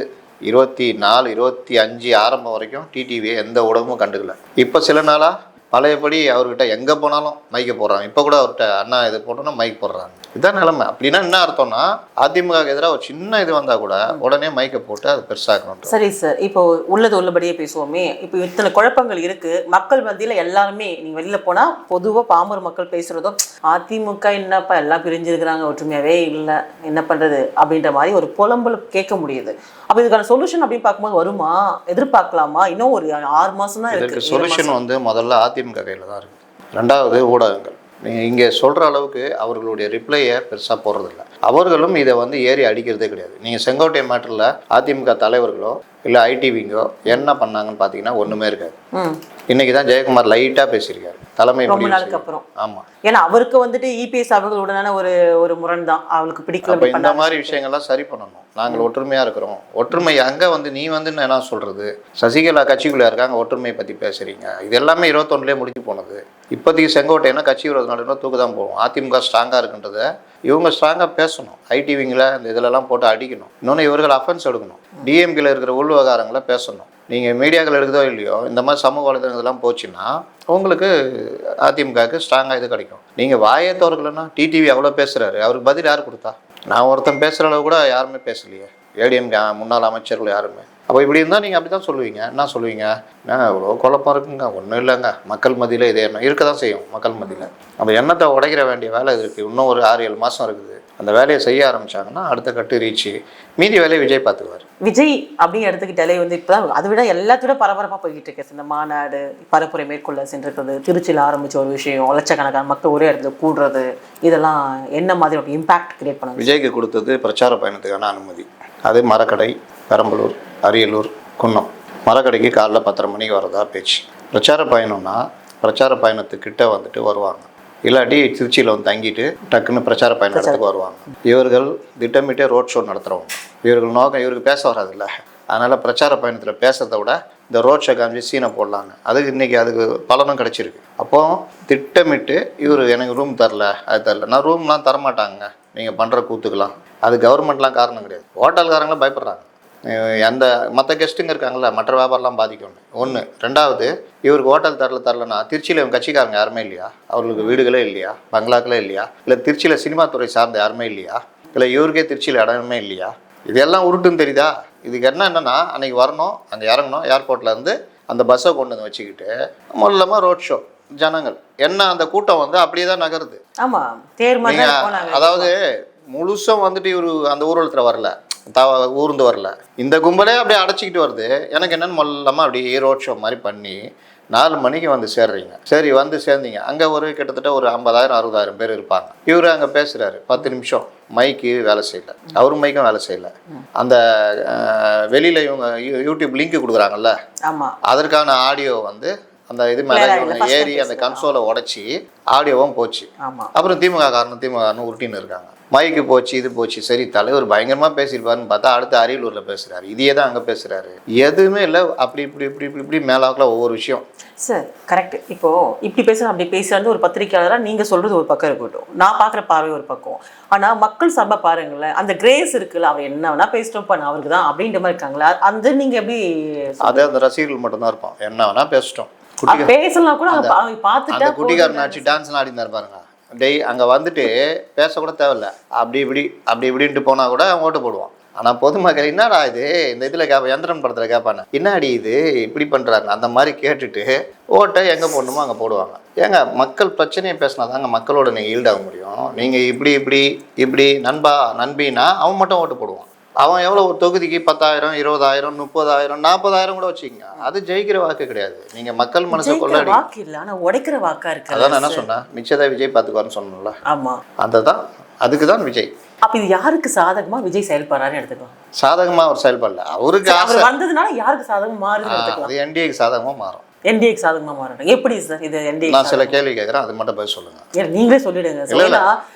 இருபத்தி நாலு இருபத்தி அஞ்சு ஆரம்பம் வரைக்கும் டிடிவியை எந்த ஊடகமும் கண்டுக்கல. இப்போ சில நாளாக பழையபடி அவர்கிட்ட எங்கே போனாலும் மைக்க போடுறாங்க. இப்போ கூட அவர்கிட்ட அண்ணா இது போட்டோன்னா மைக் போடுறாங்க. இதுதான் நிலைமை. அப்படின்னா என்ன அர்த்தம்னா அதிமுகவுக்கு எதிராக ஒரு சின்ன இது வந்தால் கூட உடனே மைக்கை போட்டு அது பெருசாக்கணும் சரி சார் இப்போ உள்ளது உள்ளபடியே பேசுவோமே. இப்போ இத்தனை குழப்பங்கள் இருக்கு. மக்கள் மத்தியில எல்லாருமே நீங்க வெளியில போனா பொதுவா பாமர மக்கள் பேசுறதும் அதிமுக என்னப்பா எல்லாம் பிரிஞ்சிருக்கிறாங்க ஒற்றுமையாவே இல்லை. என்ன பண்றது? அப்படின்ற மாதிரி ஒரு புலம்பல் கேட்க முடியுது. அப்போ இதுக்கான சொல்யூஷன் அப்படின்னு பார்க்கும்போது வருமா? எதிர்பார்க்கலாமா? இன்னும் ஒரு ஆறு மாசம் தான் இதற்கு இருக்கு சொல்யூஷன் வந்து முதல்ல அதிமுக கையில் தான் இருக்குது ரெண்டாவது ஊடகங்கள். நீங்கள் இங்கே சொல்கிற அளவுக்கு அவர்களுடைய ரிப்ளையை பெருசாக போடுறதில்ல. அவர்களும் இதை வந்து ஏறி அடிக்கிறதே கிடையாது. நீங்கள் செங்கோட்டை மேட்டரில் அதிமுக தலைவர்களோ இல்லை ஐடிவிங்கோ என்ன பண்ணாங்கன்னு பார்த்தீங்கன்னா ஒன்றுமே இருக்காது. இன்னைக்கு தான் ஜெயக்குமார் லைட்டாக பேசியிருக்காரு. தலைமை ரொம்ப நாளுக்கு. அப்புறம். ஆமாம் ஏன்னா அவருக்கு வந்துட்டு இபிஎஸ் அவர்களுடனான ஒரு ஒரு முரண் தான். அவளுக்கு பிடிக்கல இந்த. மாதிரி விஷயங்கள்லாம் சரி பண்ணணும். நாங்கள் ஒற்றுமையாக இருக்கிறோம். ஒற்றுமை அங்கே வந்து நீ வந்து என்ன சொல்கிறது சசிகலா கட்சிக்குள்ளே இருக்காங்க ஒற்றுமையை பற்றி பேசுகிறீங்க இது எல்லாமே இருபத்தொன்னுலேயே முடிஞ்சு போனது. இப்போதைக்கு செங்கோட்டைன்னா கட்சி விரோத நாடுனா தூக்கு தான் போவோம். அதிமுக ஸ்ட்ராங்காக இருக்குன்றத இவங்க ஸ்ட்ராங்காக பேசணும். ஐடிவிங்கில் இந்த இதிலலாம் போட்டு அடிக்கணும். இன்னொன்று இவர்கள் அஃபென்ஸ் எடுக்கணும். டிஎம்கில் இருக்கிற உள் விவகாரங்களை பேசணும் நீங்கள் மீடியாக்கள் எடுக்குதோ இல்லையோ இந்த மாதிரி சமூக வலைதளங்கள்லாம் போச்சுன்னா உங்களுக்கு அதிமுகவுக்கு ஸ்ட்ராங்காக இது கிடைக்கும். நீங்கள் வாயை திறக்கலன்னா டிடிவி அவ்வளோ பேசுகிறாரு அவருக்கு பதில் யார் கொடுத்தா? நான் ஒருத்தன் பேசுகிற அளவு கூட யாருமே பேசலையே. ஏடிஎம் முன்னாள் அமைச்சர்கள் யாருமே. அப்போ இப்படி இருந்தால் நீங்கள் அப்படி தான் சொல்லுவீங்க. என்ன சொல்லுவீங்க? என்ன இவ்வளோ குழப்பம் இருக்குங்க. ஒன்றும் இல்லைங்க. மக்கள் மத்தியில் இதே எண்ணம். இருக்க தான் செய்யும் மக்கள் மத்தியில். நம்ம எண்ணத்தை உடைக்கிற வேண்டிய வேலை இருக்குது இன்னும் ஒரு ஆறு ஏழு மாதம் இருக்குது. அந்த வேலையை செய்ய ஆரம்பிச்சாங்கன்னா அடுத்த கட்டு ரீச்சு மீதி வேலையை விஜய் பார்த்துக்குவார். விஜய் அப்படின்னு எடுத்துக்கிட்டாலே வந்து இப்போதான் அதை விட எல்லாத்தோட பரபரப்பாக போய்கிட்டு இருக்கு. இந்த மாநாடு பரப்புரை மேற்கொள்ள சென்றிருக்கிறது திருச்சியில் ஆரம்பிச்ச ஒரு விஷயம் லட்சக்கணக்கான மக்கள் ஒரே இடத்துல கூடுறது இதெல்லாம் என்ன மாதிரி ஒரு இம்பாக்ட் கிரியேட் பண்ணுது? விஜய்க்கு கொடுத்தது பிரச்சார பயணத்துக்கான அனுமதி. அது மரக்கடை. பெரம்பலூர் அரியலூர் குன்னம். மரக்கடைக்கு காலைல பத்தரை மணிக்கு வரதா பேச்சு. பிரச்சார பயணம்னா பிரச்சார பயணத்துக்கிட்ட வந்துட்டு வருவாங்க. இல்லாட்டி திருச்சியில் வந்து தங்கிட்டு டக்குன்னு பிரச்சார பயணம் இடத்துக்கு வருவாங்க. இவர்கள் திட்டமிட்டே ரோட் ஷோ நடத்துகிறவங்க இவர்கள் நோக்கம் இவருக்கு பேச வராதுல்ல. அதனால் பிரச்சார பயணத்தில் பேசுறதை விட இந்த ரோட் ஷோ காமிச்சு சீனை போடலாங்க. அதுக்கு இன்றைக்கி அதுக்கு பலனும் கிடச்சிருக்கு. அப்போ திட்டமிட்டு இவர் எனக்கு ரூம் தரல அது தரல. நான் ரூம்லாம் தரமாட்டாங்க. நீங்கள் பண்ணுற கூத்துக்கலாம் அது கவர்மெண்ட்லாம் காரணம் கிடையாது. ஹோட்டல்காரங்களும் பயப்படுறாங்க. அந்த மற்ற கெஸ்ட்டுங்க இருக்காங்கல்ல மற்ற வியாபாரம்லாம் பாதிக்கும் ஒன்று ரெண்டாவது இவருக்கு ஹோட்டல் தரல தரலன்னா திருச்சியில் இவங்க கட்சிக்காரங்க யாருமே இல்லையா? அவர்களுக்கு வீடுகளே இல்லையா? பங்களாக்களே இல்லையா? இல்லை திருச்சியில் சினிமா துறை சார்ந்த யாருமே இல்லையா? இல்லை இவருக்கே திருச்சியில் இடமே இல்லையா? இதெல்லாம் உருட்டுன்னு தெரியுதா? இதுக்கு என்ன என்னன்னா அன்னைக்கு வரணும் அங்கே இறங்கணும் ஏர்போர்ட்ல இருந்து அந்த பஸ்ஸை கொண்டு வந்து வச்சுக்கிட்டு முதல்லமா ரோட் ஷோ ஜனங்கள். என்ன அந்த கூட்டம் வந்து அப்படியே தான் நகருது. ஆமா தேர் மாதிரி நீங்க தான் போனாங்க. அதாவது முழுசும் வந்துட்டு இவரு அந்த ஊர்வலத்துல வரல. த ஊர்ந்து வரல. இந்த கும்பலே அப்படியே அடைச்சிக்கிட்டு வருது. எனக்கு என்னன்னு மொல்லமாக அப்படியே ரோட் ஷோ மாதிரி பண்ணி நாலு மணிக்கு வந்து சேர்றீங்க. சரி வந்து சேர்ந்தீங்க. அங்கே ஒரு கிட்டத்தட்ட ஒரு ஐம்பதாயிரம் அறுபதாயிரம் பேர் இருப்பாங்க. இவர் அங்கே பேசுகிறாரு பத்து நிமிஷம். மைக்கு வேலை செய்யல. அவரும் மைக்கும் வேலை செய்யல. அந்த வெளியில இவங்க யூடியூப் லிங்க் கொடுக்குறாங்கல்ல? அதற்கான ஆடியோ வந்து அந்த இது மேலே ஏறி அந்த கன்சோலை உடைச்சி ஆடியோவும் போச்சு. அப்புறம் திமுக காரணம் திமுக காரணம் உருட்டின்னு இருக்காங்க. மைக்கு போச்சு இது போச்சு. சரி தலைவர் பயங்கரமாக பேசியிருப்பாருன்னு பார்த்தா அடுத்து அரியலூரில் பேசுகிறாரு இதையே தான் அங்கே பேசுகிறாரு எதுவுமே இல்லை. அப்படி இப்படி இப்படி இப்படி இப்படி மேலாக்கில் ஒவ்வொரு விஷயம். சார் கரெக்ட் இப்போ இப்படி பேசுற அப்படி பேசுறது ஒரு பத்திரிக்கையாளரா நீங்க சொல்றது ஒரு பக்கம் இருக்கட்டும். நான் பாக்குற பார்வை ஒரு பக்கம். ஆனா மக்கள் சார்பா பாருங்களேன் அந்த கிரேஸ் இருக்குல்ல அவர் என்ன வேணா பேசிட்டோம் பண்ண அவருக்கு தான் அப்படின்ற மாதிரி இருக்காங்களா? அந்த நீங்க எப்படி அது அந்த ரசிகர்கள் மட்டும்தான் இருப்போம் என்ன வேணா பேசிட்டோம். பேசலாம் கூட பார்த்துட்டா குட்டிக்காரன் ஆச்சு டான்ஸ்லாம் ஆடினார் பாருங்க. டெய் அங்கே வந்துட்டு பேசக்கூட தேவையில்ல. அப்படி இப்படி அப்படி இப்படின்ட்டு போனால் கூட அவன் ஓட்டு போடுவான். ஆனால் பொதுமக்கள் என்னடா இது? இந்த இதில் கேட்ப எந்திரன் படத்தில் கேட்பானே என்னாடி இது? இப்படி பண்ணுறாங்க அந்த மாதிரி கேட்டுட்டு ஓட்டை எங்கே போடணுமோ அங்கே போடுவாங்க. ஏங்க மக்கள் பிரச்சனையை பேசினா தாங்க மக்களோட நீங்கள் ஈல்டாக முடியும். நீங்கள் இப்படி இப்படி இப்படி நண்பா நண்பின்னா அவன் மட்டும் ஓட்டு போடுவான். அவன் எவ்வளோ ஒரு தொகுதிக்கு பத்தாயிரம் இருபதாயிரம் முப்பதாயிரம் நாற்பதாயிரம் கூட வச்சுக்கோங்க. அது ஜெயிக்கிற வாக்கு கிடையாது. நீங்கள் மக்கள் மனசை கொள்ளாடி வாக்கு இல்ல ஆனா உடைக்கிற வாக்கா இருக்கு அதான் என்ன சொன்னேன்? மிச்சதா விஜய் பார்த்துக்குவாருன்னு சொன்னோம்ல ஆமா. அந்த தான் அதுக்கு தான் விஜய். அப்ப இது யாருக்கு சாதகமா விஜய் செயல்படுறாருன்னு எடுத்துக்கலாம். சாதகமாக அவர் செயல்படல. அவருக்கு வந்ததுனால யாருக்கு சாதகமா எடுத்துக்கலாம். அது என்டிஏக்கு சாதகமாக மாறும். என்டிஏக்கு சாதகமா மாறுறாங்க எப்படி சார் இது என்டிஏ நான் சில கேள்வி கேட்குறேன் அது மட்டும் பதில் சொல்லுங்க. நீங்களே சொல்லிடுங்க.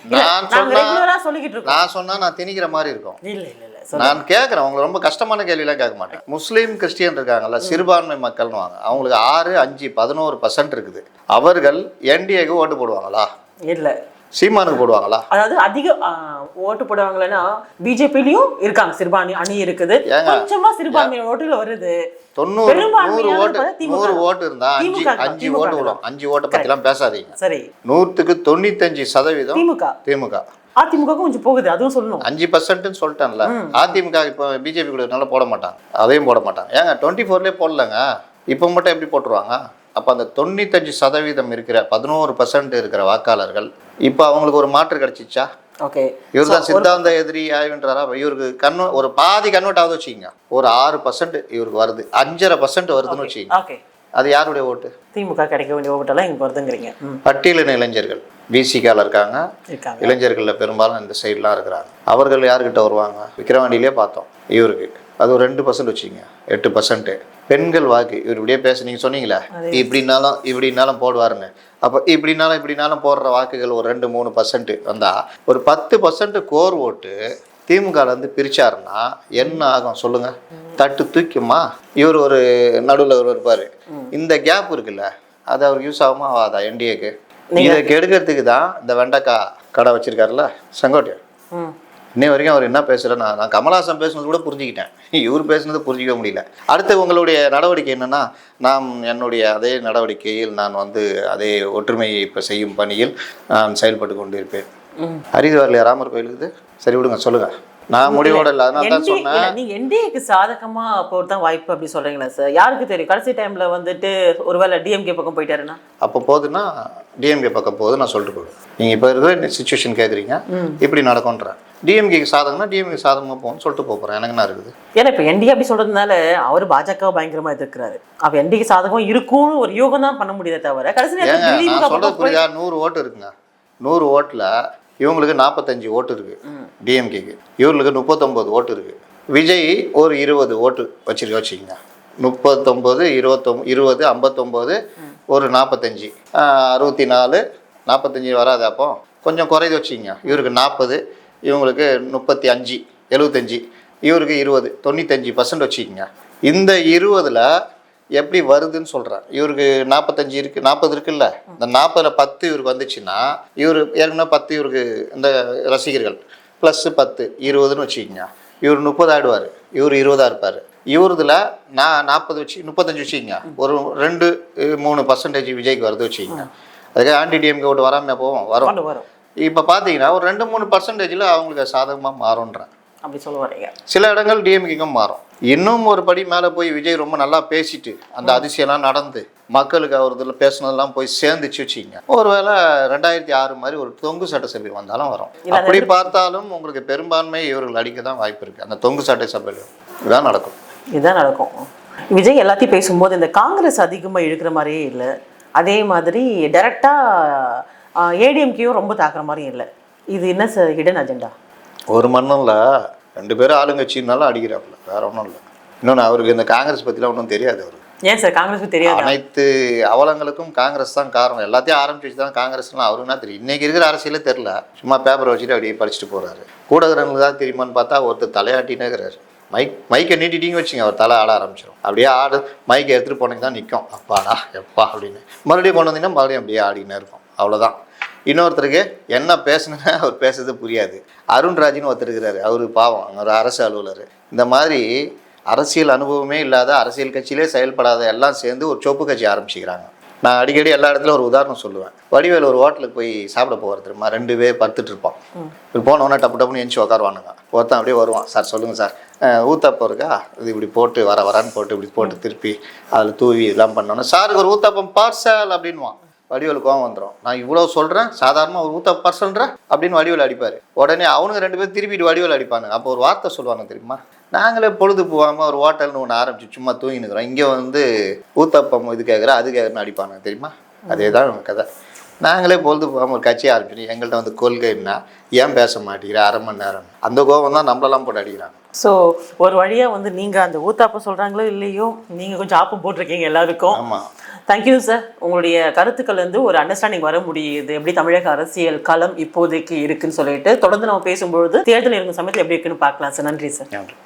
நான் சொன்னா- ரெகுலரா சொல்லிக்கிட்டு இருக்கோம். நான் சொன்னா நான் திணிக்கிற மாதிரி இருக்கும். இல்ல இல்ல இல்ல. நான் கேட்குறேன் உங்களுக்கு ரொம்ப கஷ்டமான கேள்விலாம் கேட்க மாட்டேன். முஸ்லீம் கிறிஸ்டியன் இருக்காங்கல்ல சிறுபான்மை மக்கள்னு வாங்க. அவங்களுக்கு ஆறு அஞ்சு பதினோரு பர்சன்ட் இருக்குது. அவர்கள் என்டிஏக்கு ஓட்டு போடுவாங்களா? இல்ல. சீமானுக்கு போடுவாங்களா? அதாவது அதிக ஓட்டு போடுவாங்களன்னா பிஜேபிலையும் இருக்காங்க. சிறுபான்மை அணி இருக்குது? கொஞ்சமா சிறுபான்மை ஓட்டுல வருது. தொண்ணூறு நூறு ஓட்டு. நூறு ஓட்டு இருந்தா அஞ்சு ஓட்டு. விடும். அஞ்சு ஓட்டை பற்றிலாம் பேசாதீங்க. சரி. நூற்றுக்கு தொண்ணூத்தஞ்சு சதவீதம் திமுக. திமுக. அதிமுக கொஞ்சம் போகுது அதுவும் சொல்லணும். அஞ்சு பர்சன்ட்னு சொல்லிட்டேன்ல. அதிமுக இப்போ பிஜேபி கூட நல்லா போட மாட்டாங்க. அதையும் போட மாட்டாங்க. ஏங்க டுவெண்ட்டி ஃபோர்லேயே போடலங்க. இப்போ மட்டும் எப்படி போட்டுருவாங்க? அப்போ அந்த தொண்ணூத்தஞ்சு சதவீதம் இருக்கிற பதினோரு பர்சன்ட் இருக்கிற வாக்காளர்கள் இப்போ அவங்களுக்கு ஒரு மாற்று கிடைச்சிச்சா? ஓகே. இவர் தான் சித்தாந்த எதிரி ஆய்வுன்றாரா? இவருக்கு கண்ணு ஒரு பாதி கன்வெர்ட் ஆகுது வச்சுக்கோங்க. ஒரு ஆறு பர்சன்ட் இவருக்கு வருது. அஞ்சரை பர்சன்ட் வருதுன்னு வச்சுக்கோங்க. அது யாருடைய ஓட்டு? திமுக கிடைக்க வேண்டிய ஓட்டெல்லாம் இங்க வருதுங்கிறீங்க. பட்டியலின இளைஞர்கள் பிசிகால இருக்காங்க. இளைஞர்களில் பெரும்பாலும் இந்த சைட்லாம் இருக்கிறாங்க. அவர்கள் யாருக்கிட்ட வருவாங்க? விக்கிரவாண்டியிலே பார்த்தோம் இவருக்கு. அது ஒரு ரெண்டு பர்சன்ட் வச்சுக்கோங்க எட்டு பர்சன்ட்டு பெண்கள் வாக்கு இவர் இப்படியே பேச நீங்கள் சொன்னீங்களே இப்படினாலும் இப்படினாலும் போடுவாருன்னு. அப்போ இப்படினாலும் இப்படினாலும் போடுற வாக்குகள் ஒரு ரெண்டு மூணு பர்சன்ட் வந்தால் ஒரு பத்து பர்சன்ட் கோர் ஓட்டு திமுகலேருந்து பிரிச்சாருன்னா என்ன ஆகும்? சொல்லுங்க. தட்டு தூக்குமா இவர் ஒரு நடுவில் ஒரு இருப்பார். இந்த கேப் இருக்குல்ல அது அவருக்கு யூஸ் ஆகுமா? ஆகாதா? என்டிஏக்கு இதை கெடுக்கிறதுக்கு தான் இந்த வெண்டைக்காய் கடை வச்சிருக்காருல்ல செங்கோட்டையன். இன்னை வரைக்கும் அவர் என்ன பேசுகிறேன் நான் கமலஹாசன் பேசுனது கூட புரிஞ்சுக்கிட்டேன். இவர் பேசுனது புரிஞ்சிக்க முடியல. அடுத்து உங்களுடைய நடவடிக்கை என்னன்னா நான் என்னுடைய அதே நடவடிக்கையில் நான் வந்து அதே ஒற்றுமையை இப்போ செய்யும் பணியில் நான் செயல்பட்டு கொண்டிருப்பேன். ம் ஹரிதுவாரில் ராமர் கோயிலுக்குது. சரி விடுங்க சொல்லுங்க. நான் முடிவோட இல்லை அதனால தான் சொன்னேன். நீங்க என்டிஏக்கு சாதகமா போறது தான் வாய்ப்பு அப்படி சொல்றீங்களா சார் யாருக்கு தெரியும்? கடைசி டைம்ல வந்துட்டு ஒருவேளை டிஎம்கே பக்கம் போயிட்டாருன்னா? அப்போ போகுதுன்னா டிஎம்கே பக்கம் போகுது நான் சொல்லிட்டு போடுவேன் நீங்கள் இப்போ இருக்கிற சுச்சுவேஷன் கேட்குறீங்க இப்படி நடக்கும்ன்றேன் டிஎம்கேக்கு சாதகம்னா டிஎம்கே சாதகமாக போகும்னு சொல்லிட்டு போக போகிறேன் எனக்கு என்ன இருக்குது? ஏன்னா இப்போ என்டி அப்படி சொல்றதுனால அவர் பாஜக பயங்கரமா எதிர்க்கிறாரு. அப்ப என்டிக்கு சாதகம் இருக்கும்னு ஒரு யோகம் தான் பண்ண முடியுதே தவிர கடைசி போய்- புரியுதா? நூறு ஓட்டு இருக்குங்க. நூறு ஓட்டில் இவங்களுக்கு நாற்பத்தஞ்சு ஓட்டு இருக்கு. டிஎம்கேக்கு இவங்களுக்கு முப்பத்தொம்போது ஓட்டு இருக்கு. விஜய் ஒரு இருபது ஓட்டு வச்சிருக்க வச்சுக்கோங்க. முப்பத்தொம்போது இருபத்தொம் இருபது ஐம்பத்தொம்போது ஒரு நாற்பத்தஞ்சு அறுபத்தி நாலு நாற்பத்தஞ்சு வராது அப்போ. கொஞ்சம் குறைது வச்சுக்கோங்க. இவருக்கு நாற்பது இவங்களுக்கு முப்பத்தி அஞ்சு எழுபத்தஞ்சி. இவருக்கு இருபது தொண்ணூத்தஞ்சு பர்சன்ட் வச்சுக்கோங்க. இந்த இருபதில் எப்படி வருதுன்னு சொல்கிறேன் இவருக்கு நாற்பத்தஞ்சு இருக்கு நாற்பது இருக்குல்ல? இந்த நாற்பதில் பத்து இவருக்கு வந்துச்சுன்னா இவர் ஏற்கனவே பத்து இவருக்கு இந்த ரசிகர்கள். ப்ளஸ்ஸு பத்து இருபதுன்னு வச்சுக்கோங்க. இவர் முப்பது ஆயிடுவார். இவர் இருபதா இருப்பார். இவரதுல நான் நாற்பது வச்சு முப்பத்தஞ்சு வச்சுக்கோங்க. ஒரு ரெண்டு மூணு பர்சன்டேஜ் விஜய்க்கு வருது வச்சுக்கோங்க. அதுக்கு ஆன்டி டிஎம்கே ஓட்டு வராமல் போவோம் வரும்? வரும் இப்போ பார்த்தீங்கன்னா ஒரு ரெண்டு மூணு பர்சன்டேஜில் அவங்களுக்கு சாதகமாக மாறும்ன்றேன் அப்படி சொல்ல வரீங்க சில இடங்கள் டிஎம்கேக்கும் மாறும். இன்னும் ஒரு படி மேலே போய் விஜய் ரொம்ப நல்லா பேசிட்டு அந்த அதிசயம்லாம் நடந்து மக்களுக்கு அவர் இதில் பேசுனதெல்லாம் போய் சேர்ந்துச்சு வச்சுக்கிங்க. ஒருவேளை ரெண்டாயிரத்தி ஆறு மாதிரி ஒரு தொங்கு சட்டசபை வந்தாலும் வரும். அப்படி பார்த்தாலும் உங்களுக்கு பெரும்பான்மை இவர்கள் அடிக்க தான் வாய்ப்பு இருக்குது அந்த தொங்கு சட்டசபையில் இதுதான் நடக்கும். இதுதான் நடக்கும். விஜய் எல்லாத்தையும் பேசும்போது இந்த காங்கிரஸ் அதிகமாக இழுக்கிற மாதிரியே இல்லை. அதே மாதிரி டைரெக்டாக ஏடிஎம்கேயும் ரொம்ப தாக்குற மாதிரியும் இல்லை. இது என்ன சார் ஹிடன் அஜெண்டா ஒரு மண்ணில் ரெண்டு பேரும் ஆளுங்கட்சினாலும் அடிக்கிறாப்புல. வேற ஒன்றும் இல்லை. இன்னொன்று அவருக்கு இந்த காங்கிரஸ் பற்றிலாம் ஒன்றும் தெரியாது அவருக்கு. ஏன் சார்? காங்கிரஸுக்கு தெரியாது? அனைத்து அவலங்களுக்கும் காங்கிரஸ் தான் காரணம். எல்லாத்தையும் ஆரம்பிச்சு வச்சு தான் காங்கிரஸ்லாம் அவருக்கு என்ன தெரியும்? இன்னைக்கு இருக்கிற அரசியலே தெரில சும்மா பேப்பர் வச்சுட்டு அப்படியே படிச்சுட்டு போறாரு. கூட இருக்கிறவங்களுக்கு தான் தெரியுமான்னு பார்த்தா ஒருத்தர் தலையாட்டினே இருக்கிறாரு. மைக் மைக்கை நீட்டிட்டிங்க வச்சுங்க அவர் தலை ஆட ஆரம்பிச்சிடும் அப்படியே ஆடு மைக்கை எடுத்துகிட்டு போனீங்க தான் நிற்கும் அப்பாடா எப்பா அப்படின்னு. மறுபடியும் கொண்டு வந்தீங்கன்னா மறுபடியும் அப்படியே ஆடினே இருக்கும். அவ்வளோதான் இன்னொருத்தருக்கு என்ன பேசணுன்னு அவர் பேசுறது புரியாது. அருண்ராஜ்னு ஒருத்தர் இருக்கிறாரு. அவரு பாவம். அவர் அரசு அலுவலர். இந்த மாதிரி அரசியல் அனுபவமே இல்லாத அரசியல் கட்சியிலே செயல்படாத எல்லாம் சேர்ந்து ஒரு சொப்பு கட்சி ஆரம்பிச்சுக்கிறாங்க. நான் அடிக்கடி எல்லா இடத்துலையும் ஒரு உதாரணம் சொல்லுவேன். வடிவேல் ஒரு ஹோட்டலுக்கு போய் சாப்பிட போகிறது தெரியுமா? ரெண்டு பேர் படுத்துட்டு இருப்பான் இப்படி போனோன்னே டப்பு டப்புன்னு எஞ்சி உட்காருவானுங்க ஒருத்தன் அப்படியே வருவான். சார் சொல்லுங்கள் சார். ஊத்தாப்பம் இருக்கா? இது இப்படி போட்டு வர வரான்னு போட்டு இப்படி போட்டு திருப்பி அதில் தூவி இதெல்லாம் பண்ணோன்னே சாருக்கு ஒரு ஊத்தாப்பம் பார்சல் அப்படின்வான் வடிவேல் கோவம் வந்துடும் நான் இவ்வளோ சொல்கிறேன் சாதாரணமாக ஒரு ஊத்த பர்சன்ற? அப்படின்னு வடிவேல் அடிப்பார். உடனே அவனுங்க ரெண்டு பேரும் திருப்பிட்டு வடிவேல் அடிப்பானுங்க. அப்போ ஒரு வார்த்தை சொல்லுவாங்க தெரியுமா? நாங்களே பொழுது போகாமல் ஒரு ஹோட்டல்னு ஒன்று ஆரம்பிச்சு சும்மா தூங்கினுக்கிறோம். இங்கே வந்து ஊத்தப்பம் இது கேட்குற அது கேட்குறன்னு அடிப்பானுங்க தெரியுமா? அதே தான் கதை. நாங்களே பொழுது போகாமல் ஒரு கட்சி ஆரம்பிச்சு எங்கள்கிட்ட வந்து கொள்கைன்னா ஏன் பேச மாட்டேங்கிற? அரை மணி நேரம் அந்த கோவம் தான் நம்மளெல்லாம் போட்டு அடிக்கிறாங்க. ஸோ ஒரு வழியாக வந்து நீங்கள் அந்த ஊத்தாப்பம் சொல்கிறாங்களோ இல்லையோ நீங்கள் கொஞ்சம் ஆப்பம் போட்டிருக்கீங்க எல்லாருக்கும். ஆமாம் தேங்க்யூ சார் உங்களுடைய கருத்துக்கள் வந்து ஒரு அண்டர்ஸ்டாண்டிங் வர முடியுது. எப்படி தமிழக அரசியல் களம் இப்போதைக்கு இருக்குன்னு சொல்லிட்டு தொடர்ந்து நம்ம பேசும்பொழுது தேர்தல் இருக்கும் சமயத்தில் எப்படி இருக்குன்னு பார்க்கலாம் சார் நன்றி சார் நன்றி.